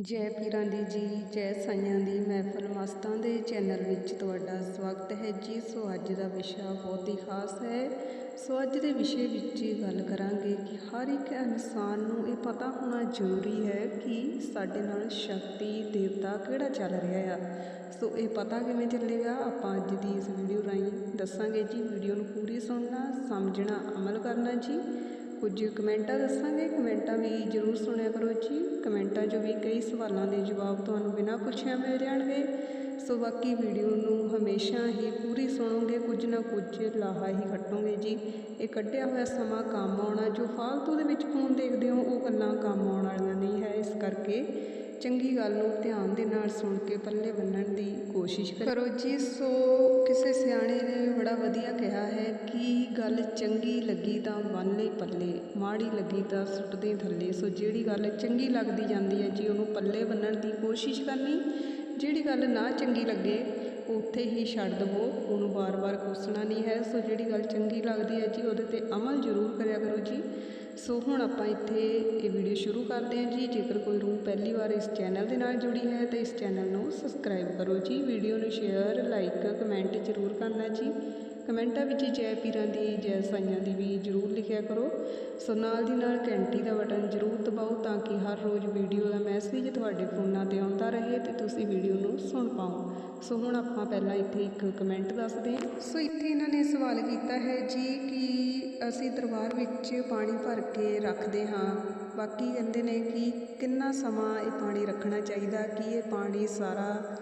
ਜੈ ਪੀਰਾਂ ਦੀ ਜੀ, ਜੈ ਸਾਈਆਂ ਦੀ। ਮਹਿਫਲ ਮਸਤਾਂ ਦੇ ਚੈਨਲ ਵਿੱਚ ਤੁਹਾਡਾ ਸਵਾਗਤ ਹੈ ਜੀ। ਸੋ ਅੱਜ ਦਾ ਵਿਸ਼ਾ ਬਹੁਤ ਹੀ ਖਾਸ ਹੈ। ਸੋ ਅੱਜ ਦੇ ਵਿਸ਼ੇ ਵਿੱਚ ਗੱਲ ਕਰਾਂਗੇ ਕਿ ਹਰ ਇੱਕ ਇਨਸਾਨ ਨੂੰ ਇਹ ਪਤਾ ਹੋਣਾ ਜ਼ਰੂਰੀ ਹੈ ਕਿ ਸਾਡੇ ਨਾਲ ਸ਼ਕਤੀ, ਦੇਵਤਾ ਕਿਹੜਾ ਚੱਲ ਰਿਹਾ ਆ। ਸੋ ਇਹ ਪਤਾ ਕਿਵੇਂ ਚੱਲੇਗਾ? ਆਪਾਂ ਅੱਜ ਦੀ ਇਸ ਵੀਡੀਓ ਰਾਹੀਂ ਦੱਸਾਂਗੇ ਜੀ। ਵੀਡੀਓ ਨੂੰ ਪੂਰੀ ਸੁਣਨਾ, ਸਮਝਣਾ, ਅਮਲ ਕਰਨਾ ਜੀ। ਕੁਝ ਕਮੈਂਟਾਂ ਦੱਸਾਂਗੇ, ਕਮੈਂਟਾਂ ਵੀ ਜਰੂਰ ਸੁਣਿਆ ਕਰੋ ਜੀ। ਕਮੈਂਟਾਂ 'ਚੋਂ ਵੀ ਕਈ ਸਵਾਲਾਂ ਦੇ ਜਵਾਬ ਤੁਹਾਨੂੰ ਬਿਨਾਂ ਪੁੱਛਿਆ ਮਿਲ ਜਾਣਗੇ। ਸੋ ਬਾਕੀ ਵੀਡੀਓ ਨੂੰ ਹਮੇਸ਼ਾ ਹੀ ਪੂਰੀ ਸੁਣੋਗੇ, ਕੁਝ ਨਾ ਕੁਝ ਲਾਹਾ ਹੀ ਖੱਟੋਗੇ ਜੀ। ਇਹ ਕੱਢਿਆ ਹੋਇਆ ਸਮਾਂ ਕੰਮ ਆਉਣਾ, ਜੋ ਫਾਲਤੂ ਦੇ ਵਿੱਚ ਫੋਨ ਦੇਖਦੇ ਹੋ, ਉਹ ਗੱਲਾਂ ਕੰਮ ਆਉਣ ਵਾਲੀਆਂ ਕਰਕੇ ਚੰਗੀ ਗੱਲ ਨੂੰ ਧਿਆਨ ਦੇ ਨਾਲ ਸੁਣ ਕੇ ਪੱਲੇ ਬੰਨਣ ਦੀ ਕੋਸ਼ਿਸ਼ ਕਰੋ। ਜੀ ਸੋ ਕਿਸੇ ਸਿਆਣੇ ਨੇ ਬੜਾ ਵਧੀਆ ਕਿਹਾ ਹੈ, ਕਿ ਗੱਲ ਚੰਗੀ ਲੱਗੀ ਤਾਂ ਬੰਨ ਲਈ ਪੱਲੇ, ਮਾੜੀ ਲੱਗੀ ਤਾਂ ਸੁੱਟ ਦੇ ਥੱਲੇ। ਸੋ ਜਿਹੜੀ ਗੱਲ ਚੰਗੀ ਲੱਗਦੀ ਜਾਂਦੀ ਹੈ, ਜੀ ਉਹਨੂੰ ਪੱਲੇ ਬੰਨਣ ਦੀ ਕੋਸ਼ਿਸ਼ ਕਰਨੀ, ਜਿਹੜੀ ਗੱਲ ਨਾ ਚੰਗੀ ਲੱਗੇ ਉੱਥੇ ਹੀ ਛੱਡ ਦਵੋ, ਉਹਨੂੰ ਵਾਰ-ਵਾਰ ਕੋਸਣਾ ਨਹੀਂ ਹੈ। ਸੋ ਜਿਹੜੀ ਗੱਲ ਚੰਗੀ ਲੱਗਦੀ ਹੈ ਜੀ, ਉਹਦੇ ਤੇ ਅਮਲ ਜ਼ਰੂਰ ਕਰਿਆ ਕਰੋ ਜੀ। ਸੋ ਹੁਣ ਆਪਾਂ ਇੱਥੇ ਇਹ ਵੀਡੀਓ ਸ਼ੁਰੂ ਕਰਦੇ ਹਾਂ ਜੀ। ਜੇਕਰ ਕੋਈ ਰੂਹ ਪਹਿਲੀ ਵਾਰ ਇਸ ਚੈਨਲ ਦੇ ਨਾਲ ਜੁੜੀ ਹੈ, ਤਾਂ ਇਸ ਚੈਨਲ ਨੂੰ ਸਬਸਕ੍ਰਾਈਬ ਕਰੋ ਜੀ। ਵੀਡੀਓ ਨੂੰ ਸ਼ੇਅਰ ਲਾਈਕ ਕਮੈਂਟ ਜ਼ਰੂਰ ਕਰਨਾ ਜੀ। ਕਮੈਂਟਾਂ ਵਿੱਚ ਜੈ ਪੀਰਾਂ ਦੀ, ਜੈ ਸਾਈਆਂ ਦੀ ਵੀ ਜ਼ਰੂਰ ਲਿਖਿਆ ਕਰੋ। ਸੋ ਨਾਲ ਦੀ ਨਾਲ ਘੰਟੀ ਦਾ ਬਟਨ ਜ਼ਰੂਰ ਦਬਾਓ ਤਾਂ ਕਿ ਹਰ ਰੋਜ਼ ਵੀਡੀਓ ਦਾ ਮੈਸੇਜ ਤੁਹਾਡੇ ਫੋਨਾਂ ਤੇ ਆਉਂਦਾ ਰਹੇ ਤੇ ਤੁਸੀਂ ਵੀਡੀਓ ਨੂੰ ਸੁਣ ਪਾਓ। ਸੋ ਹੁਣ ਆਪਾਂ ਪਹਿਲਾਂ ਇੱਥੇ ਇੱਕ ਕਮੈਂਟ ਦੱਸਦੇ ਹਾਂ। ਸੋ ਇੱਥੇ ਇਹਨਾਂ ਨੇ ਸਵਾਲ ਕੀਤਾ ਹੈ ਜੀ ਕਿ ਅਸੀਂ ਦਰਬਾਰ ਵਿੱਚ ਪਾਣੀ ਭਰ ਕੇ ਰੱਖਦੇ ਹਾਂ। ਬਾਕੀ ਕਹਿੰਦੇ ਨੇ ਕਿ ਕਿੰਨਾ ਸਮਾਂ ਇਹ ਪਾਣੀ ਰੱਖਣਾ ਚਾਹੀਦਾ, ਕਿ ਇਹ ਪਾਣੀ ਸਾਰਾ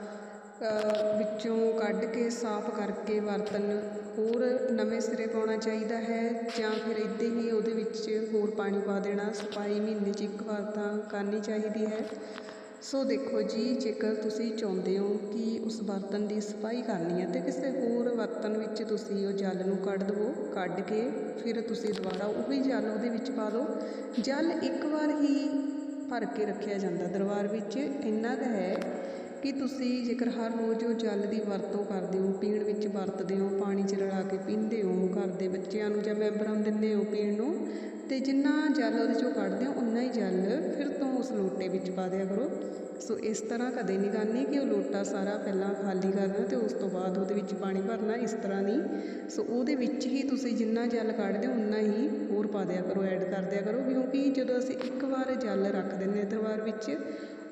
ਵਿੱਚੋਂ ਕੱਢ ਕੇ ਸਾਫ਼ ਕਰਕੇ ਬਰਤਨ ਹੋਰ ਨਵੇਂ ਸਿਰੇ ਪਾਉਣਾ ਚਾਹੀਦਾ ਹੈ ਜਾਂ ਫਿਰ ਇੱਦਾਂ ਹੀ ਉਹਦੇ ਵਿੱਚ ਹੋਰ ਪਾਣੀ ਪਾ ਦੇਣਾ, ਸਫ਼ਾਈ ਮਹੀਨੇ 'ਚ ਇੱਕ ਵਾਰ ਤਾਂ ਕਰਨੀ ਚਾਹੀਦੀ ਹੈ। ਸੋ ਦੇਖੋ ਜੀ, ਜੇਕਰ ਤੁਸੀਂ ਚਾਹੁੰਦੇ ਹੋ ਕਿ ਉਸ ਬਰਤਨ ਦੀ ਸਫ਼ਾਈ ਕਰਨੀ ਹੈ ਤੇ ਕਿਸੇ ਹੋਰ ਬਰਤਨ ਵਿੱਚ ਤੁਸੀਂ ਉਹ ਜਲ ਨੂੰ ਕੱਢ ਦਵੋ, ਕੱਢ ਕੇ ਫਿਰ ਤੁਸੀਂ ਦੁਬਾਰਾ ਉਹੀ ਜਲ ਉਹਦੇ ਵਿੱਚ ਪਾ ਦਿਓ ਜਲ ਇੱਕ ਵਾਰ ਹੀ ਭਰ ਕੇ ਰੱਖਿਆ ਜਾਂਦਾ ਦਰਬਾਰ ਵਿੱਚ, ਇੰਨਾ ਕੁ ਹੈ ਕਿ ਤੁਸੀਂ ਜੇਕਰ ਹਰ ਰੋਜ਼ ਉਹ ਜਲ ਦੀ ਵਰਤੋਂ ਕਰਦੇ ਹੋ, ਪੀਣ ਵਿੱਚ ਵਰਤਦੇ ਹੋ, ਪਾਣੀ 'ਚ ਰਲਾ ਕੇ ਪੀਂਦੇ ਹੋ, ਘਰ ਦੇ ਬੱਚਿਆਂ ਨੂੰ ਜਾਂ ਮੈਂਬਰਾਂ ਨੂੰ ਦਿੰਦੇ ਹੋ ਪੀਣ ਨੂੰ ਅਤੇ ਜਿੰਨਾ ਜਲ ਉਹਦੇ 'ਚੋਂ ਕੱਢਦੇ ਹੋ ਉਨਾ ਹੀ ਜਲ ਫਿਰ ਤੋਂ ਉਸ ਲੋਟੇ ਵਿੱਚ ਪਾ ਦਿਆ ਕਰੋ। ਸੋ ਇਸ ਤਰ੍ਹਾਂ ਕਦੇ ਨਹੀਂ ਕਰਨੀ ਕਿ ਉਹ ਲੋਟਾ ਸਾਰਾ ਪਹਿਲਾਂ ਖਾਲੀ ਕਰਨਾ ਅਤੇ ਉਸ ਤੋਂ ਬਾਅਦ ਉਹਦੇ ਵਿੱਚ ਪਾਣੀ ਭਰਨਾ ਇਸ ਤਰ੍ਹਾਂ ਨਹੀਂ। ਸੋ ਉਹਦੇ ਵਿੱਚ ਹੀ ਤੁਸੀਂ ਜਿੰਨਾ ਜਲ ਕੱਢਦੇ ਹੋ ਉਨਾ ਹੀ ਹੋਰ ਪਾ ਦਿਆ ਕਰੋ, ਐਡ ਕਰ ਦਿਆ ਕਰੋ। ਕਿਉਂਕਿ ਜਦੋਂ ਅਸੀਂ ਇੱਕ ਵਾਰ ਜਲ ਰੱਖ ਦਿੰਦੇ ਹਾਂ ਦਰਬਾਰ ਵਿੱਚ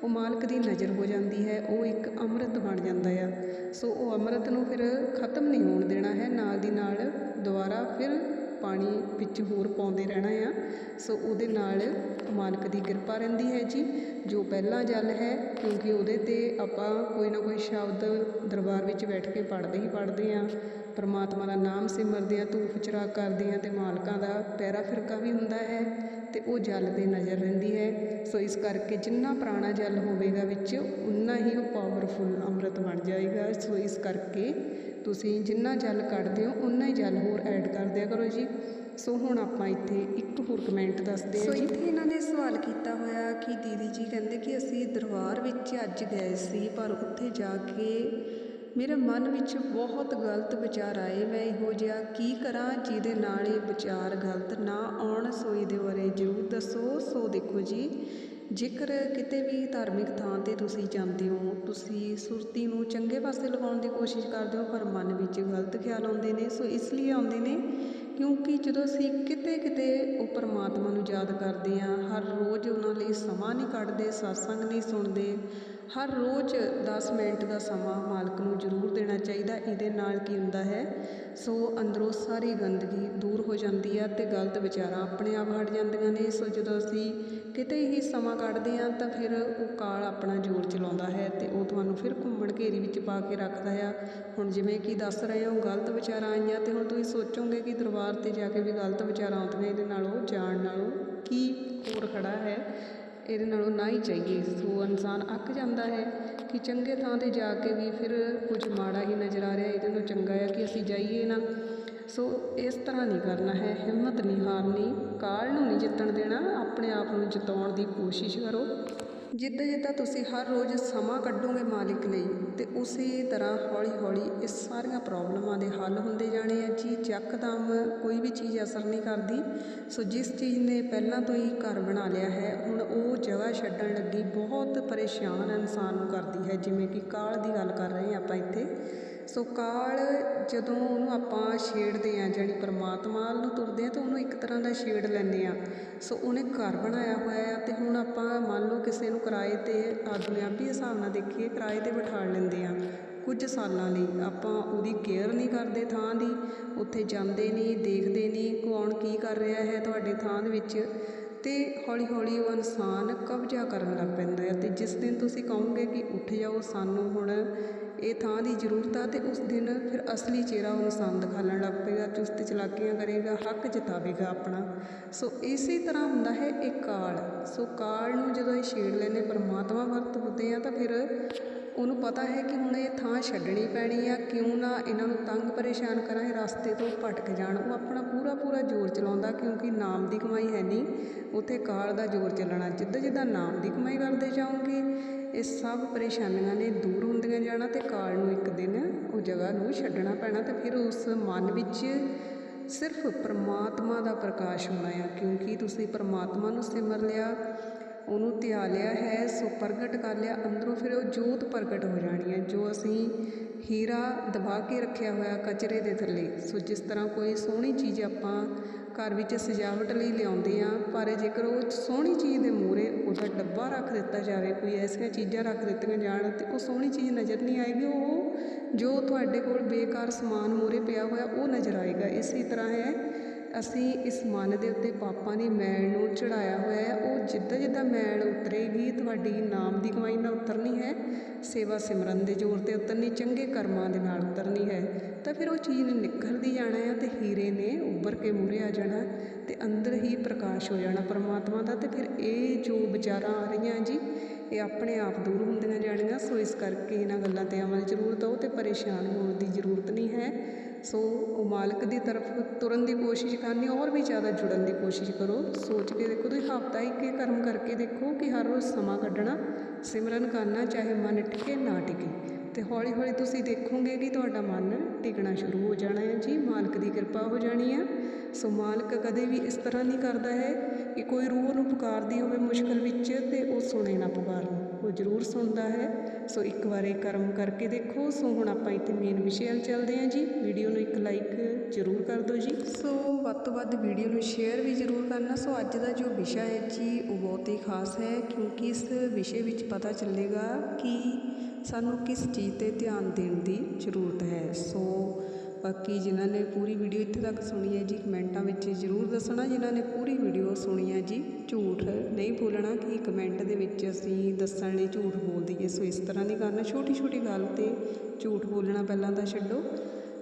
ਉਹ ਮਾਲਕ ਦੀ ਨਜ਼ਰ ਹੋ ਜਾਂਦੀ ਹੈ, ਉਹ ਇੱਕ ਅੰਮ੍ਰਿਤ ਬਣ ਜਾਂਦਾ ਆ। ਸੋ ਉਹ ਅੰਮ੍ਰਿਤ ਨੂੰ ਫਿਰ ਖਤਮ ਨਹੀਂ ਹੋਣ ਦੇਣਾ ਹੈ, ਨਾਲ ਦੀ ਨਾਲ ਦੁਬਾਰਾ ਫਿਰ ਪਾਣੀ ਵਿੱਚ ਹੋਰ ਪਾਉਂਦੇ ਰਹਿਣਾ ਆ। ਸੋ ਉਹਦੇ ਨਾਲ ਮਾਲਕ ਦੀ ਕਿਰਪਾ ਰਹਿੰਦੀ ਹੈ ਜੀ, ਜੋ ਪਹਿਲਾ ਜਲ ਹੈ, ਕਿਉਂਕਿ ਉਹਦੇ ਤੇ ਆਪਾਂ ਕੋਈ ਨਾ ਕੋਈ ਸ਼ਬਦ ਦਰਬਾਰ ਵਿੱਚ ਬੈਠ ਕੇ ਪੜ੍ਹਦੇ ਹੀ ਪੜ੍ਹਦੇ ਆ। ਪਰਮਾਤਮਾ ਦਾ ਨਾਮ ਸਿਮਰਦੇ ਆ ਧੂਫ ਚਰਾ ਕਰਦੇ ਆ ਤੇ ਮਾਲਕਾਂ ਦਾ ਪੈਰਾ ਫਿਰਕਾ ਵੀ ਹੁੰਦਾ ਹੈ ਤੇ ਉਹ ਜਲ ਤੇ ਨਜ਼ਰ ਰਹਿੰਦੀ ਹੈ। ਸੋ ਇਸ ਕਰਕੇ ਜਿੰਨਾ ਪੁਰਾਣਾ ਜਲ ਹੋਵੇਗਾ ਵਿੱਚ ਉਨਾ ਹੀ ਉਹ ਪਾਵਰਫੁਲ ਅੰਮ੍ਰਿਤ ਬਣ ਜਾਏਗਾ। ਸੋ ਇਸ ਕਰਕੇ ਤੁਸੀਂ ਜਿੰਨਾ ਜਲ ਕੱਢਦੇ ਹੋ ਉਨਾ ਹੀ ਜਲ ਹੋਰ ਐਡ ਕਰ ਦਿਆ ਕਰੋ ਜੀ। ਸੋ ਹੁਣ ਆਪਾਂ ਇੱਥੇ ਇੱਕ ਹੋਰ ਕਮੈਂਟ ਦੱਸਦੇ ਹਾਂ ਸੋ ਇੱਥੇ ਇਹਨਾਂ ਨੇ ਸਵਾਲ ਕੀਤਾ ਹੋਇਆ ਕਿ ਦੀਦੀ ਜੀ ਕਹਿੰਦੇ ਕਿ ਅਸੀਂ ਦਰਬਾਰ ਵਿੱਚ ਅੱਜ ਗਏ ਸੀ ਪਰ ਉੱਥੇ ਜਾ ਕੇ ਮੇਰੇ ਮਨ ਵਿੱਚ ਬਹੁਤ ਗਲਤ ਵਿਚਾਰ ਆਏ। ਮੈਂ ਇਹੋ ਜਿਹਾ ਕੀ ਕਰਾਂ ਜਿਹਦੇ ਨਾਲ ਇਹ ਵਿਚਾਰ ਗਲਤ ਨਾ ਆਉਣ? ਸੋ ਇਹਦੇ ਬਾਰੇ ਜ਼ਰੂਰ ਦੱਸੋ, ਸੋ ਦੇਖੋ ਜੀ, ਜੇਕਰ ਕਿਤੇ ਵੀ ਧਾਰਮਿਕ ਥਾਂ ਤੇ ਤੁਸੀਂ ਜਾਂਦੇ ਹੋ, ਤੁਸੀਂ ਸੁਰਤੀ ਨੂੰ ਚੰਗੇ ਪਾਸੇ ਲਗਾਉਣ ਦੀ ਕੋਸ਼ਿਸ਼ ਕਰਦੇ ਹੋ, ਪਰ ਮਨ ਵਿੱਚ ਗਲਤ ਖਿਆਲ ਆਉਂਦੇ ਨੇ, ਸੋ ਇਸ ਲਈ ਆਉਂਦੇ ਨੇ ਕਿਉਂਕਿ ਜਦੋਂ ਅਸੀਂ ਕਿਤੇ ਕਿਤੇ ਉਹ ਪਰਮਾਤਮਾ ਨੂੰ ਯਾਦ ਕਰਦੇ ਹਾਂ, ਹਰ ਰੋਜ਼ ਉਹਨਾਂ ਲਈ ਸਮਾਂ ਨਹੀਂ ਕੱਢਦੇ, satsang ਨਹੀਂ ਸੁਣਦੇ, ਹਰ ਰੋਜ਼ 10 ਮਿੰਟ ਦਾ ਸਮਾਂ ਮਾਲਕ ਨੂੰ ਜ਼ਰੂਰ ਦੇਣਾ ਚਾਹੀਦਾ। ਇਹਦੇ ਨਾਲ ਕੀ ਹੁੰਦਾ ਹੈ? ਸੋ ਅੰਦਰੋਂ ਸਾਰੀ ਗੰਦਗੀ ਦੂਰ ਹੋ ਜਾਂਦੀ ਆ ਤੇ ਗਲਤ ਵਿਚਾਰਾਂ ਆਪਣੇ ਆਪ ਹਟ ਜਾਂਦੀਆਂ ਨੇ। ਸੋ ਜਦੋਂ ਅਸੀਂ ਕਿਤੇ ਹੀ ਸਮਾਂ ਕੱਢਦੇ ਹਾਂ ਤਾਂ ਫਿਰ ਉਹ ਕਾਲ ਆਪਣਾ ਜ਼ੋਰ ਚਲਾਉਂਦਾ ਹੈ ਤੇ ਉਹ ਤੁਹਾਨੂੰ ਫਿਰ ਘੁੰਮਣ ਘੇਰੀ ਵਿੱਚ ਪਾ ਕੇ ਰੱਖਦਾ ਆ। ਹੁਣ ਜਿਵੇਂ ਕਿ ਦੱਸ ਰਹੇ ਹੋ, ਗਲਤ ਵਿਚਾਰਾਂ ਆਈਆਂ ਤੇ ਹੁਣ ਤੁਸੀਂ ਸੋਚੋਗੇ ਕਿ ਦਰਬਾਰ ਤੇ ਜਾ ਕੇ ਵੀ ਗਲਤ ਵਿਚਾਰਾਂ ਆਉਂਦੀਆਂ ਇਹਦੇ ਨਾਲੋਂ, ਜਾਣ ਨਾਲੋਂ, ਕੀ ਹੋਰ ਖੜਾ ਹੈ, ਇਹਦੇ ਨਾਲੋਂ ਨਾ ਹੀ ਚਾਹੀਏ। ਸੋ ਇਨਸਾਨ ਅੱਕ ਜਾਂਦਾ ਹੈ ਕਿ ਚੰਗੇ ਥਾਂ ਤੇ ਜਾ ਕੇ ਵੀ ਫਿਰ ਕੁਝ ਮਾੜਾ ਹੀ ਨਜ਼ਰ ਆ ਰਿਹਾ, ਇਹਦੇ ਨਾਲੋਂ ਚੰਗਾ ਹੈ ਕਿ ਅਸੀਂ ਜਾਈਏ ਨਾ। ਸੋ ਇਸ ਤਰ੍ਹਾਂ ਨਹੀਂ ਕਰਨਾ ਹੈ, ਹਿੰਮਤ ਨਹੀਂ ਹਾਰਨੀ, ਕਾਲ ਨੂੰ ਨਹੀਂ ਜਿੱਤਣ ਦੇਣਾ, ਆਪਣੇ ਆਪ ਨੂੰ ਜਿਤਾਉਣ ਦੀ ਕੋਸ਼ਿਸ਼ ਕਰੋ। ਜਿੱਦਾਂ ਜਿੱਦਾਂ ਤੁਸੀਂ ਹਰ ਰੋਜ਼ ਸਮਾਂ ਕੱਢੋਗੇ ਮਾਲਿਕ ਲਈ ਤੇ ਉਸੇ ਤਰ੍ਹਾਂ ਹੌਲੀ ਹੌਲੀ ਇਹ ਸਾਰੀਆਂ ਪ੍ਰੋਬਲਮਾਂ ਦੇ ਹੱਲ ਹੁੰਦੇ ਜਾਣੇ ਆ। ਜੀ ਯਕਦਮ ਕੋਈ ਵੀ ਚੀਜ਼ ਅਸਰ ਨਹੀਂ ਕਰਦੀ। ਸੋ ਜਿਸ ਚੀਜ਼ ਨੇ ਪਹਿਲਾਂ ਤੋਂ ਹੀ ਘਰ ਬਣਾ ਲਿਆ ਹੈ, ਹੁਣ ਉਹ ਜਗ੍ਹਾ ਛੱਡਣ ਲੱਗੀ ਬਹੁਤ ਪਰੇਸ਼ਾਨ ਇਨਸਾਨ ਨੂੰ ਕਰਦੀ ਹੈ। ਜਿਵੇਂ ਕਿ ਕਾਲ ਦੀ ਗੱਲ ਕਰ ਰਹੇ ਹਾਂ ਆਪਾਂ ਇੱਥੇ। ਸੋ ਕਾਲ ਜਦੋਂ ਉਹਨੂੰ ਆਪਾਂ ਛੇੜਦੇ ਆ ਜਾਣੀ ਪਰਮਾਤਮਾ ਨੂੰ ਤੁਰਦੇ ਆ ਤਾਂ ਉਹਨੂੰ ਇੱਕ ਤਰ੍ਹਾਂ ਦਾ ਛੇੜ ਲੈਂਦੇ ਆ ਸੋ ਉਹਨੇ ਘਰ ਬਣਾਇਆ ਹੋਇਆ ਆ ਤੇ ਹੁਣ ਆਪਾਂ ਮੰਨ ਲਓ ਕਿਸੇ ਨੂੰ ਕਿਰਾਏ ਤੇ ਆ ਦੁਨਿਆਵੀ ਹਿਸਾਬ ਨਾਲ ਦੇਖੀਏ, ਕਿਰਾਏ ਤੇ ਬਿਠਾ ਲੈਂਦੇ ਆ ਕੁਝ ਸਾਲਾਂ ਲਈ ਆਪਾਂ ਉਹਦੀ ਕੇਅਰ ਨਹੀਂ ਕਰਦੇ ਥਾਂ ਦੀ, ਉੱਥੇ ਜਾਂਦੇ ਨਹੀਂ, ਦੇਖਦੇ ਨਹੀਂ ਕੌਣ ਕੀ ਕਰ ਰਿਹਾ ਹੈ ਤੁਹਾਡੇ ਥਾਂ ਦੇ ਵਿੱਚ। ਤੇ ਹੌਲੀ ਹੌਲੀ ਉਹ ਇਨਸਾਨ ਕਬਜ਼ਾ ਕਰਨ ਲੱਗ ਪੈਂਦਾ ਹੈ ਤੇ ਜਿਸ ਦਿਨ ਤੁਸੀਂ ਕਹੋਗੇ ਕਿ ਉੱਠ ਜਾਓ ਸਾਨੂੰ ਹੁਣ ਇਹ ਥਾਂ ਦੀ ਜ਼ਰੂਰਤ ਆ ਤੇ ਉਸ ਦਿਨ ਫਿਰ ਅਸਲੀ ਚਿਹਰਾ ਉਹ ਇਨਸਾਨ ਦਿਖਾਉਣ ਲੱਗ ਪਏਗਾ, ਚੁਸਤ ਚਲਾਕੀਆਂ ਕਰੇਗਾ, ਹੱਕ ਜਿਤਾਵੇਗਾ ਆਪਣਾ। ਸੋ ਇਸੇ ਤਰ੍ਹਾਂ ਹੁੰਦਾ ਹੈ ਇਹ ਕਾਲ। ਸੋ ਕਾਲ ਨੂੰ ਜਦੋਂ ਇਹ ਛੇੜ ਲੈਨੇ ਪਰਮਾਤਮਾ ਵਰਤ ਹੁੰਦੇ ਆ ਤਾਂ ਫਿਰ ਉਹਨੂੰ ਪਤਾ ਹੈ ਕਿ ਹੁਣ ਇਹ ਥਾਂ ਛੱਡਣੀ ਪੈਣੀ ਆ। ਕਿਉਂ ਨਾ ਇਹਨਾਂ ਨੂੰ ਤੰਗ ਪਰੇਸ਼ਾਨ ਕਰਾਂ, ਇਹ ਰਸਤੇ ਤੋਂ ਭਟਕ ਜਾਣ। ਉਹ ਆਪਣਾ ਪੂਰਾ ਪੂਰਾ ਜ਼ੋਰ ਚਲਾਉਂਦਾ, ਕਿਉਂਕਿ ਨਾਮ ਦੀ ਕਮਾਈ ਹੈ ਨਹੀਂ। ਉੱਥੇ ਕਾਲ ਦਾ ਜ਼ੋਰ ਚੱਲਣਾ ਜਿੱਦਾਂ ਜਿੱਦਾਂ ਨਾਮ ਦੀ ਕਮਾਈ ਕਰਦੇ ਜਾਓਗੇ ਇਹ ਸਭ ਪਰੇਸ਼ਾਨੀਆਂ ਨੇ ਦੂਰ ਹੁੰਦੀਆਂ ਜਾਣਾ ਤੇ ਕਾਲ ਨੂੰ ਇੱਕ ਦਿਨ ਉਹ ਜਗ੍ਹਾ ਨੂੰ ਛੱਡਣਾ ਪੈਣਾ ਤੇ ਫਿਰ ਉਸ ਮਨ ਵਿੱਚ ਸਿਰਫ ਪਰਮਾਤਮਾ ਦਾ ਪ੍ਰਕਾਸ਼ ਹੋਣਾ ਆ, ਕਿਉਂਕਿ ਤੁਸੀਂ ਪਰਮਾਤਮਾ ਨੂੰ ਸਿਮਰ ਲਿਆ, ਉਹਨੂੰ ਧਿਆ ਲਿਆ ਹੈ, ਸੋ ਪ੍ਰਗਟ ਕਰ ਲਿਆ, ਅੰਦਰੋਂ ਫਿਰ ਉਹ ਜੋਤ ਪ੍ਰਗਟ ਹੋ ਜਾਣੀ ਹੈ, ਜੋ ਅਸੀਂ ਹੀਰਾ ਦਬਾ ਕੇ ਰੱਖਿਆ ਹੋਇਆ ਕਚਰੇ ਦੇ ਥੱਲੇ। ਸੋ ਜਿਸ ਤਰ੍ਹਾਂ ਕੋਈ ਸੋਹਣੀ ਚੀਜ਼ ਆਪਾਂ ਘਰ ਵਿੱਚ ਸਜਾਵਟ ਲਈ ਲਿਆਉਂਦੇ ਹਾਂ, ਪਰ ਜੇਕਰ ਉਹ ਸੋਹਣੀ ਚੀਜ਼ ਦੇ ਮੂਹਰੇ ਉਹਦਾ ਡੱਬਾ ਰੱਖ ਦਿੱਤਾ ਜਾਵੇ, ਕੋਈ ਐਸੀਆਂ ਚੀਜ਼ਾਂ ਰੱਖ ਦਿੱਤੀਆਂ ਜਾਣ ਤੇ ਉਹ ਸੋਹਣੀ ਚੀਜ਼ ਨਜ਼ਰ ਨਹੀਂ ਆਏਗੀ, ਉਹ ਜੋ ਤੁਹਾਡੇ ਕੋਲ ਬੇਕਾਰ ਸਮਾਨ ਮੂਹਰੇ ਪਿਆ ਹੋਇਆ ਉਹ ਨਜ਼ਰ ਆਏਗਾ। ਇਸੇ ਤਰ੍ਹਾਂ ਹੈ ਅਸੀਂ ਇਸ ਮਨ ਦੇ ਉੱਤੇ ਪਾਪਾਂ ਦੀ ਮੈਲ ਨੂੰ ਚੜਾਇਆ ਹੋਇਆ ਹੈ। ਉਹ ਜਿੱਦਾਂ ਜਿੱਦਾਂ ਮੈਲ ਉਤਰੇਗੀ, ਤੁਹਾਡੀ ਨਾਮ ਦੀ ਕਮਾਈ ਨਾਲ ਉਤਰਨੀ ਹੈ, ਸੇਵਾ ਸਿਮਰਨ ਦੇ ਜ਼ੋਰ ਤੇ ਉਤਰਨੀ, ਚੰਗੇ ਕਰਮਾਂ ਦੇ ਨਾਲ ਉਤਰਨੀ ਹੈ। ਤਾਂ ਫਿਰ ਉਹ ਚੀਜ਼ ਨਿਖਰਦੀ ਜਾਣਾ ਹੈ ਤੇ ਹੀਰੇ ਨੇ ਉੱਭਰ ਕੇ ਮੂਹਰੇ ਆ ਜਾਣਾ ਤੇ ਅੰਦਰ ਹੀ ਪ੍ਰਕਾਸ਼ ਹੋ ਜਾਣਾ ਪਰਮਾਤਮਾ ਦਾ ਤੇ ਫਿਰ ਇਹ ਜੋ ਵਿਚਾਰਾਂ ਆ ਰਹੀਆਂ ਜੀ ਇਹ ਆਪਣੇ ਆਪ ਦੂਰ ਹੁੰਦੀਆਂ ਜਾਣੀਆਂ, ਸੋ ਇਸ ਕਰਕੇ ਇਹਨਾਂ ਗੱਲਾਂ ਤੇ ਅਮਲ ਜ਼ਰੂਰ ਦਿਓ ਤੇ ਪਰੇਸ਼ਾਨ ਹੋਣ ਦੀ ਜ਼ਰੂਰਤ ਨਹੀਂ ਹੈ। ਸੋ ਉਹ ਮਾਲਕ ਦੀ ਤਰਫ ਤੁਰਨ ਦੀ ਕੋਸ਼ਿਸ਼ ਕਰਨੀ ਔਰ ਵੀ ਜ਼ਿਆਦਾ ਜੁੜਨ ਦੀ ਕੋਸ਼ਿਸ਼ ਕਰੋ। ਸੋਚ ਕੇ ਦੇਖੋ, ਤੁਸੀਂ ਹਫ਼ਤਾ ਇੱਕ ਇਹ ਕਰਮ ਕਰਕੇ ਦੇਖੋ ਕਿ ਹਰ ਰੋਜ਼ ਸਮਾਂ ਕੱਢਣਾ ਸਿਮਰਨ ਕਰਨਾ, ਚਾਹੇ ਮਨ ਟਿਕੇ ਨਾ ਟਿਕੇ। ਤੇ ਹੌਲੀ ਹੌਲੀ ਤੁਸੀਂ ਦੇਖੋਗੇ ਕਿ ਤੁਹਾਡਾ ਮਨ ਟਿਕਣਾ ਸ਼ੁਰੂ ਹੋ ਜਾਣਾ ਹੈ ਜੀ। ਮਾਲਕ ਦੀ ਕਿਰਪਾ ਹੋ ਜਾਣੀ ਹੈ। ਸੋ ਮਾਲਕ ਕਦੇ ਵੀ ਇਸ ਤਰ੍ਹਾਂ ਨਹੀਂ ਕਰਦਾ ਹੈ ਕਿ ਕੋਈ ਰੂਹ ਨੂੰ ਪੁਕਾਰਦੀ ਹੋਵੇ ਮੁਸ਼ਕਲ ਵਿੱਚ ਤੇ ਉਹ ਸੁਣੇ ਨਾ ਪੁਕਾਰ ਉਹ ਜ਼ਰੂਰ ਸੁਣਦਾ ਹੈ। ਸੋ ਇੱਕ ਵਾਰ ਇਹ ਕਰਮ ਕਰਕੇ ਦੇਖੋ। ਸੋ ਹੁਣ ਆਪਾਂ ਇੱਥੇ ਮੇਨ ਵਿਸ਼ੇ ਵੱਲ ਚੱਲਦੇ ਹਾਂ ਜੀ। ਵੀਡੀਓ ਨੂੰ ਇੱਕ ਲਾਈਕ ਜ਼ਰੂਰ ਕਰ ਦਿਓ ਜੀ। ਸੋ ਵੱਧ ਤੋਂ ਵੱਧ ਵੀਡੀਓ ਨੂੰ ਸ਼ੇਅਰ ਵੀ ਜ਼ਰੂਰ ਕਰਨਾ। ਸੋ ਅੱਜ ਦਾ ਜੋ ਵਿਸ਼ਾ ਹੈ ਜੀ, ਉਹ ਬਹੁਤ ਹੀ ਖਾਸ ਹੈ ਕਿਉਂਕਿ ਇਸ ਵਿਸ਼ੇ ਵਿੱਚ ਪਤਾ ਚੱਲੇਗਾ ਕਿ ਸਾਨੂੰ ਕਿਸ ਚੀਜ਼ ਤੇ ਧਿਆਨ ਦੇਣ ਦੀ ਜ਼ਰੂਰਤ ਹੈ? ਸੋ ਬਾਕੀ ਜਿਨ੍ਹਾਂ ਨੇ ਪੂਰੀ ਵੀਡੀਓ ਇੱਥੇ ਤੱਕ ਸੁਣੀ ਹੈ ਜੀ, ਕਮੈਂਟਾਂ ਵਿੱਚ ਜ਼ਰੂਰ ਦੱਸਣਾ। ਜਿਨ੍ਹਾਂ ਨੇ ਪੂਰੀ ਵੀਡੀਓ ਸੁਣੀ ਹੈ ਜੀ, ਝੂਠ ਨਹੀਂ ਬੋਲਣਾ ਕਿ ਕਮੈਂਟ ਦੇ ਵਿੱਚ ਅਸੀਂ ਦੱਸਣ ਲਈ ਝੂਠ ਬੋਲ ਦਈਏ। ਸੋ ਇਸ ਤਰ੍ਹਾਂ ਨਹੀਂ ਕਰਨਾ। ਛੋਟੀ ਛੋਟੀ ਗੱਲ ਤੇ ਝੂਠ ਬੋਲਣਾ ਪਹਿਲਾਂ ਤਾਂ ਛੱਡੋ।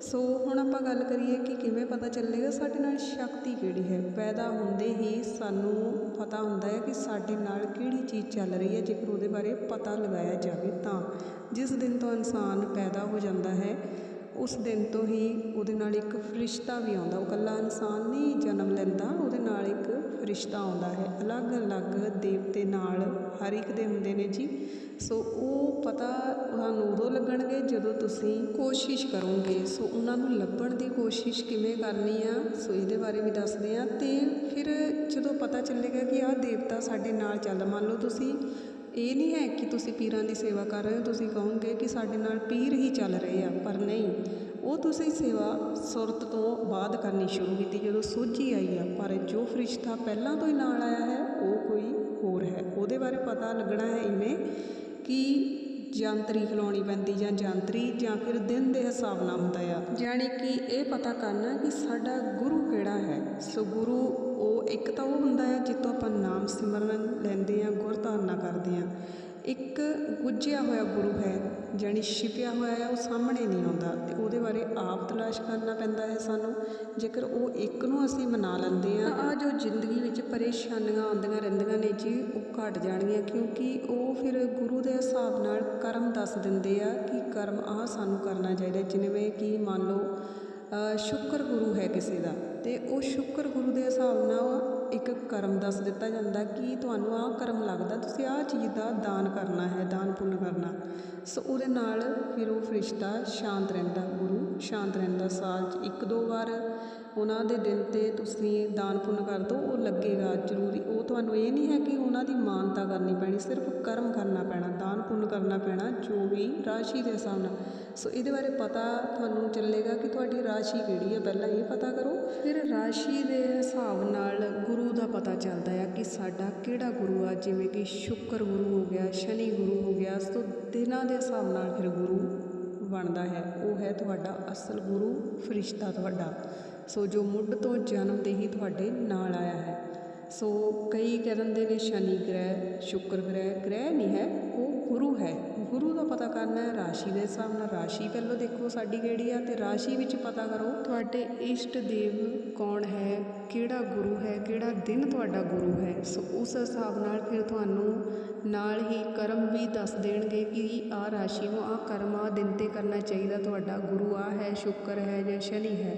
ਸੋ ਹੁਣ ਆਪਾਂ ਗੱਲ ਕਰੀਏ ਕਿ ਕਿਵੇਂ ਪਤਾ ਚੱਲੇਗਾ ਸਾਡੇ ਨਾਲ ਸ਼ਕਤੀ ਕਿਹੜੀ ਹੈ। ਪੈਦਾ ਹੁੰਦੇ ਹੀ ਸਾਨੂੰ ਪਤਾ ਹੁੰਦਾ ਹੈ ਕਿ ਸਾਡੇ ਨਾਲ ਕਿਹੜੀ ਚੀਜ਼ ਚੱਲ ਰਹੀ ਹੈ, ਜੇਕਰ ਉਹਦੇ ਬਾਰੇ ਪਤਾ ਲਗਾਇਆ ਜਾਵੇ ਤਾਂ। ਜਿਸ ਦਿਨ ਤੋਂ ਇਨਸਾਨ ਪੈਦਾ ਹੋ ਜਾਂਦਾ ਹੈ ਉਸ ਦਿਨ ਤੋਂ ਹੀ ਉਹਦੇ ਨਾਲ ਇੱਕ ਫਰਿਸ਼ਤਾ ਵੀ ਆਉਂਦਾ। ਉਹ ਇਕੱਲਾ ਇਨਸਾਨ ਨਹੀਂ ਜਨਮ ਲੈਂਦਾ, ਉਹਦੇ ਨਾਲ ਇੱਕ ਫਰਿਸ਼ਤਾ ਆਉਂਦਾ ਹੈ। ਅਲੱਗ-ਅਲੱਗ ਦੇਵਤੇ ਨਾਲ ਹਰ ਇੱਕ ਦੇ ਹੁੰਦੇ ਨੇ ਜੀ। ਸੋ ਉਹ ਪਤਾ ਤੁਹਾਨੂੰ ਉਦੋਂ ਲੱਗਣਗੇ ਜਦੋਂ ਤੁਸੀਂ ਕੋਸ਼ਿਸ਼ ਕਰੋਗੇ। ਸੋ ਉਹਨਾਂ ਨੂੰ ਲੱਭਣ ਦੀ ਕੋਸ਼ਿਸ਼ ਕਿਵੇਂ ਕਰਨੀ ਆ, ਸੋ ਇਹਦੇ ਬਾਰੇ ਵੀ ਦੱਸਦੇ ਆ। ਤੇ ਫਿਰ ਜਦੋਂ ਪਤਾ ਚੱਲੇਗਾ ਕਿ ਆਹ ਦੇਵਤਾ ਸਾਡੇ ਨਾਲ ਚੱਲ, ਮੰਨ ਲਓ ਤੁਸੀਂ ਇਹ ਨਹੀਂ ਹੈ ਕਿ ਤੁਸੀਂ ਪੀਰਾਂ ਦੀ ਸੇਵਾ ਕਰ ਰਹੇ ਹੋ, ਤੁਸੀਂ ਕਹੋਗੇ ਕਿ ਸਾਡੇ ਨਾਲ ਪੀਰ ਹੀ ਚੱਲ ਰਹੇ ਆ, ਪਰ ਨਹੀਂ। ਉਹ ਤੁਸੀਂ ਸੇਵਾ ਸੁਰਤ ਤੋਂ ਬਾਅਦ ਕਰਨੀ ਸ਼ੁਰੂ ਕੀਤੀ, ਜਦੋਂ ਸੋਝੀ ਆਈ ਆ। ਪਰ ਜੋ ਫਰਿਸ਼ਤਾ ਪਹਿਲਾਂ ਤੋਂ ਹੀ ਨਾਲ ਆਇਆ ਹੈ, ਉਹ ਕੋਈ ਹੋਰ ਹੈ। ਉਹਦੇ ਬਾਰੇ ਪਤਾ ਲੱਗਣਾ ਹੈ ਇਵੇਂ ਕਿ ਜਾਂਤਰੀ ਖਲਾਉਣੀ ਪੈਂਦੀ ਜਾਂ ਜਾਂਤਰੀ ਜਾਂ ਫਿਰ ਦਿਨ ਦੇ ਹਿਸਾਬ ਨਾਲ ਹੁੰਦਾ ਆ। ਜਾਣੀ ਕਿ ਇਹ ਪਤਾ ਕਰਨਾ ਕਿ ਸਾਡਾ ਗੁਰੂ ਕਿਹੜਾ ਹੈ? ਸੋ ਗੁਰੂ ਉਹ ਉਹ ਇੱਕ ਤਾਂ ਉਹ ਹੁੰਦਾ ਹੈ ਜਿੱਤੋਂ ਆਪਾਂ ਨਾਮ ਸਿਮਰਨ ਲੈਂਦੇ ਹਾਂ ਗੁਰ ਧਾਰਨਾ ਕਰਦੇ ਹਾਂ। ਇੱਕ ਗੁੱਝਿਆ ਹੋਇਆ ਗੁਰੂ ਹੈ ਜਾਣੀ ਛਿਪਿਆ ਹੋਇਆ ਹੈ ਉਹ ਸਾਹਮਣੇ ਨਹੀਂ ਆਉਂਦਾ ਅਤੇ ਉਹਦੇ ਬਾਰੇ ਆਪ ਤਲਾਸ਼ ਕਰਨਾ ਪੈਂਦਾ ਹੈ ਸਾਨੂੰ। ਜੇਕਰ ਉਹ ਇੱਕ ਨੂੰ ਅਸੀਂ ਮਨਾ ਲੈਂਦੇ ਆ ਆਹ ਜੋ ਜ਼ਿੰਦਗੀ ਵਿੱਚ ਪਰੇਸ਼ਾਨੀਆਂ ਆਉਂਦੀਆਂ ਰਹਿੰਦੀਆਂ ਨੇ ਜੀ ਉਹ ਘਟ ਜਾਣਗੀਆਂ ਕਿਉਂਕਿ ਉਹ ਫਿਰ ਗੁਰੂ ਦੇ ਹਿਸਾਬ ਨਾਲ ਕਰਮ ਦੱਸ ਦਿੰਦੇ ਆ ਕਿ ਕਰਮ ਆਹ ਸਾਨੂੰ ਕਰਨਾ ਚਾਹੀਦਾ ਜਿਵੇਂ ਕਿ ਮੰਨ ਲਓ ਅ, ਸ਼ੁਕਰ ਗੁਰੂ ਹੈ ਕਿਸੇ ਦਾ। ਅਤੇ ਉਹ ਸ਼ੁਕਰ ਗੁਰੂ ਦੇ ਹਿਸਾਬ ਨਾਲ ਇੱਕ ਕਰਮ ਦੱਸ ਦਿੱਤਾ ਜਾਂਦਾ ਕਿ ਤੁਹਾਨੂੰ ਆਹ ਕਰਮ ਲੱਗਦਾ, ਤੁਸੀਂ ਆਹ ਚੀਜ਼ ਦਾ ਦਾਨ ਕਰਨਾ ਹੈ, ਦਾਨ ਪੁੰਨ ਕਰਨਾ। ਸੋ ਉਹਦੇ ਨਾਲ ਫਿਰ ਉਹ ਫਰਿਸ਼ਤਾ ਸ਼ਾਂਤ ਰਹਿੰਦਾ, ਗੁਰੂ ਸ਼ਾਂਤ ਰਹਿੰਦਾ, ਸਾਲ 'ਚ ਇੱਕ ਦੋ ਵਾਰ ਉਹਨਾਂ ਦੇ ਦਿਨ 'ਤੇ ਤੁਸੀਂ ਦਾਨ ਪੁੰਨ ਕਰ ਦਿਉ ਉਹ ਲੱਗੇਗਾ ਜ਼ਰੂਰੀ। ਉਹ ਤੁਹਾਨੂੰ ਇਹ ਨਹੀਂ ਹੈ ਕਿ ਉਹਨਾਂ ਦੀ ਮਾਨਤਾ ਕਰਨੀ ਪੈਣੀ, ਸਿਰਫ ਕਰਮ ਕਰਨਾ ਪੈਣਾ, ਦਾਨ ਪੁੰਨ ਕਰਨਾ ਪੈਣਾ, ਜੋ ਵੀ ਰਾਸ਼ੀ ਦੇ ਹਿਸਾਬ ਨਾਲ। ਸੋ ਇਹਦੇ ਬਾਰੇ ਪਤਾ ਤੁਹਾਨੂੰ ਚੱਲੇਗਾ ਕਿ ਤੁਹਾਡੀ ਰਾਸ਼ੀ ਕਿਹੜੀ ਹੈ। ਪਹਿਲਾਂ ਇਹ ਪਤਾ ਕਰੋ। ਫਿਰ ਰਾਸ਼ੀ ਦੇ ਹਿਸਾਬ ਨਾਲ ਗੁਰੂ ਦਾ ਪਤਾ ਚੱਲਦਾ ਆ ਕਿ ਸਾਡਾ ਕਿਹੜਾ ਗੁਰੂ ਆ, ਜਿਵੇਂ ਕਿ ਸ਼ੁੱਕਰ ਗੁਰੂ ਹੋ ਗਿਆ, ਸ਼ਨੀ ਗੁਰੂ ਹੋ ਗਿਆ। ਸੋ ਦਿਨਾਂ ਦੇ ਹਿਸਾਬ ਨਾਲ ਫਿਰ ਗੁਰੂ ਬਣਦਾ ਹੈ। ਉਹ ਹੈ ਤੁਹਾਡਾ ਅਸਲ ਗੁਰੂ, ਫਰਿਸ਼ਤਾ ਤੁਹਾਡਾ। ਸੋ ਜੋ ਮੁੱਢ ਤੋਂ ਜਨਮ ਦੇ ਹੀ ਤੁਹਾਡੇ ਨਾਲ ਆਇਆ ਹੈ। ਸੋ ਕਈ ਕਹਿ ਦਿੰਦੇ ਨੇ ਸ਼ਨੀ ਗ੍ਰਹਿ, ਸ਼ੁਕਰ ਗ੍ਰਹਿ ਗ੍ਰਹਿ ਨਹੀਂ ਹੈ, ਉਹ ਗੁਰੂ ਹੈ। ਗੁਰੂ ਦਾ ਪਤਾ ਕਰਨਾ ਹੈ, ਰਾਸ਼ੀ ਦੇ ਹਿਸਾਬ ਨਾਲ ਰਾਸ਼ੀ ਪਹਿਲਾਂ ਦੇਖੋ ਸਾਡੀ ਕਿਹੜੀ ਆ ਤੇ ਰਾਸ਼ੀ ਵਿੱਚ ਪਤਾ ਕਰੋ ਤੁਹਾਡੇ ਇਸ਼ਟ ਦੇਵ ਕੌਣ ਹੈ, ਕਿਹੜਾ ਗੁਰੂ ਹੈ, ਕਿਹੜਾ ਦਿਨ ਤੁਹਾਡਾ ਗੁਰੂ ਹੈ। ਸੋ ਉਸ ਹਿਸਾਬ ਨਾਲ ਫਿਰ ਤੁਹਾਨੂੰ ਨਾਲ ਹੀ ਕਰਮ ਵੀ ਦੱਸ ਦੇਣਗੇ ਕਿ ਆਹ ਰਾਸ਼ੀ ਨੂੰ ਆਹ ਕਰਮ ਆਹ ਦਿਨ ਤੇ ਕਰਨਾ ਚਾਹੀਦਾ ਤੁਹਾਡਾ। ਗੁਰੂ ਆ ਹੈ, ਸ਼ੁੱਕਰ ਹੈ ਜਾਂ ਸ਼ਨੀ ਹੈ।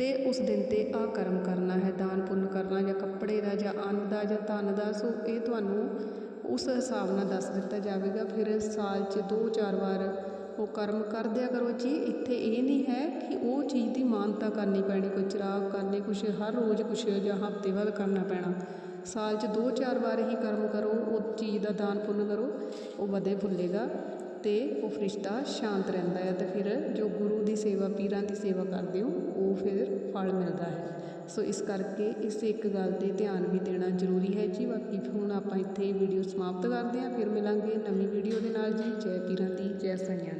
ਤੇ ਉਸ ਦਿਨ ਤੇ ਆਹ ਕਰਮ ਕਰਨਾ ਹੈ, ਦਾਨ ਪੁੰਨ ਕਰਨਾ ਜਾਂ ਕੱਪੜੇ ਦਾ ਜਾਂ ਅੰਨ ਦਾ ਜਾਂ ਧਨ ਦਾ, ਸੋ ਇਹ ਤੁਹਾਨੂੰ ਉਸ ਹਿਸਾਬ ਨਾਲ ਦੱਸ ਦਿੱਤਾ ਜਾਵੇਗਾ। ਫਿਰ ਸਾਲ 'ਚ ਦੋ ਚਾਰ ਵਾਰ ਉਹ ਕਰਮ ਕਰਦਿਆ ਕਰੋ ਜੀ। ਇੱਥੇ ਇਹ ਨਹੀਂ ਹੈ ਕਿ ਉਹ ਚੀਜ਼ ਦੀ ਮਾਨਤਾ ਕਰਨੀ ਪੈਣੀ, ਕੋਈ ਚਿਰਾਗ ਕਰਨੀ, ਕੁਛ ਹਰ ਰੋਜ਼ ਕੁਛ ਜਾਂ ਹਫ਼ਤੇ ਬਾਅਦ ਕਰਨਾ ਪੈਣਾ। ਸਾਲ 'ਚ ਦੋ ਚਾਰ ਵਾਰ ਹੀ ਕਰਮ ਕਰੋ, ਉਹ ਚੀਜ਼ ਦਾ ਦਾਨ ਪੁੰਨ ਕਰੋ, ਉਹ ਵਧੇ ਫੁੱਲੇਗਾ। ਅਤੇ ਉਹ ਰਿਸ਼ਤਾ ਸ਼ਾਂਤ ਰਹਿੰਦਾ ਹੈ ਅਤੇ ਫਿਰ ਜੋ ਗੁਰੂ ਦੀ ਸੇਵਾ, ਪੀਰਾਂ ਦੀ ਸੇਵਾ ਕਰਦੇ ਹੋ, ਉਹ ਫਿਰ ਫਲ ਮਿਲਦਾ ਹੈ। ਸੋ ਇਸ ਕਰਕੇ ਇਸ ਇੱਕ ਗੱਲ ਤੇ ਧਿਆਨ ਵੀ ਦੇਣਾ ਜ਼ਰੂਰੀ ਹੈ ਜੀ। ਬਾਕੀ ਹੁਣ ਆਪਾਂ ਇੱਥੇ ਵੀਡੀਓ ਸਮਾਪਤ ਕਰਦੇ ਹਾਂ, ਫਿਰ ਮਿਲਾਂਗੇ ਨਵੀਂ ਵੀਡੀਓ ਦੇ ਨਾਲ ਜੀ। ਜੈ ਪੀਰਾਂ ਦੀ, ਜੈ ਸਾਈਆਂ ਦੀ।